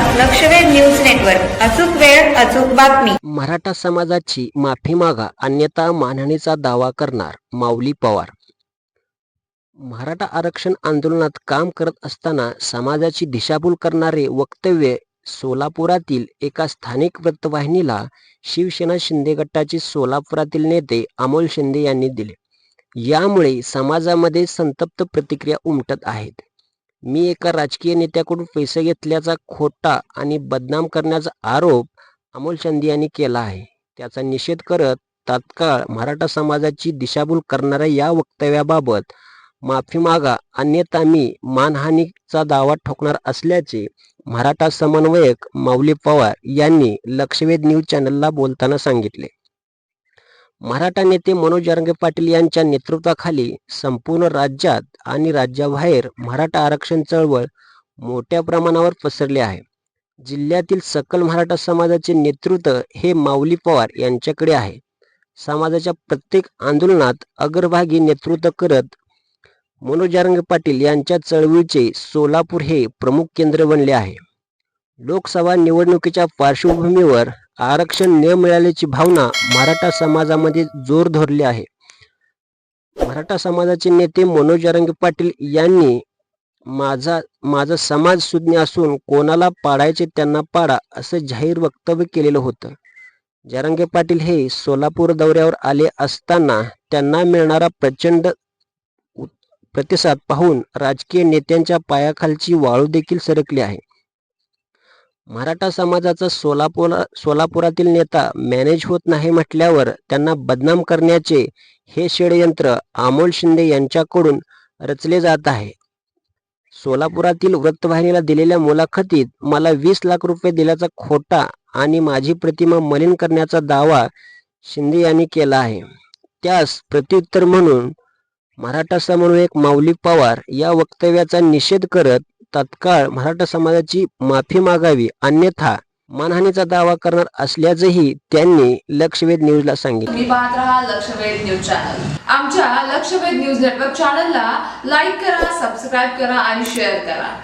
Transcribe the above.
लक्षवेध news network. अचूक वेळ अचूक बातमी. मराठा समाजाची माफी मागा अन्यथा मानहानीचा दावा करणार माऊली पवार. मराठा आरक्षण आंदोलनात काम करत असताना समाजाची दिशाभूल करणारे वक्तव्य सोलापुरातील एका स्थानिक वृत्तवाहिनीला शिवसेना शिंदे गटाचे सोलापुरातील नेते अमोल शिंदे यांनी दिले. यामुळे समाजामध्ये संतप्त प्रतिक्रिया उमटत आहेत. मी एका राजकीय नेत्याकडून पैसे घेतल्याचा खोटा आणि बदनाम करण्याचा आरोप अमोल शिंदे यांनी केला आहे. त्याचा निषेध करत तात्काळ मराठा समाजाची दिशाभूल करणाऱ्या या वक्तव्याबाबत माफी मागा अन्यथा मी मानहानीचा दावा ठोकणार असल्याचे मराठा समन्वयक माऊली पवार यांनी लक्षवेध न्यूज चॅनलला बोलताना सांगितले. मराठा नेते मनोज अरंगे पाटील यांच्या नेतृत्वाखाली संपूर्ण राज्यात आणि राज्याबाहेर मराठा आरक्षण चळवळ मोठ्या प्रमाणावर पसरली आहे. जिल्ह्यातील सकल मराठा समाजाचे नेतृत्व हे माऊली पवार यांच्याकडे आहे. समाजाच्या प्रत्येक आंदोलनात अग्रभागी नेतृत्व करत मनोज अरंगे पाटील यांच्या चळवळीचे सोलापूर हे प्रमुख केंद्र बनले आहे. लोकसभा निवडणुकीच्या पार्श्वभूमीवर आरक्षण न मिळाल्याची भावना मराठा समाजामध्ये जोर धरली आहे. मराठा समाजाचे नेते मनोज अरंगे पाटील यांनी माझा माझा समाज सुज्ञ असून कोणाला पाडायचे त्यांना पाडा असं जाहीर वक्तव्य केलेलं होतं. जरंगे पाटील हे सोलापूर दौऱ्यावर आले असताना त्यांना मिळणारा प्रचंड प्रतिसाद पाहून राजकीय नेत्यांच्या पायाखालची वाळू देखील सरकली आहे. मराठा समाजाचा सोलापूर सोलापुरातील नेता मॅनेज होत नाही म्हटल्यावर त्यांना बदनाम करण्याचे हे षडयंत्र अमोल शिंदे यांच्याकडून रचले जात आहे. सोलापुरातील वृत्तवाहिनीला दिलेल्या मुलाखतीत मला वीस लाख रुपये दिल्याचा खोटा आणि माझी प्रतिमा मलिन करण्याचा दावा शिंदे यांनी केला आहे. त्यास प्रत्युत्तर म्हणून मराठा समन्वयक माऊली पवार या वक्तव्याचा निषेध करत तत्काळ मराठा समाजाची माफी मागावी अन्यथा मानहानीचा दावा करणार असल्याचंही त्यांनी लक्षवेध न्यूजला सांगितलं. तुम्ही पाहत राहा लक्षवेध न्यूज चॅनल. आमच्या लक्षवेध न्यूज नेटवर्क चॅनलला लाईक करा सबस्क्राईब करा आणि शेअर करा.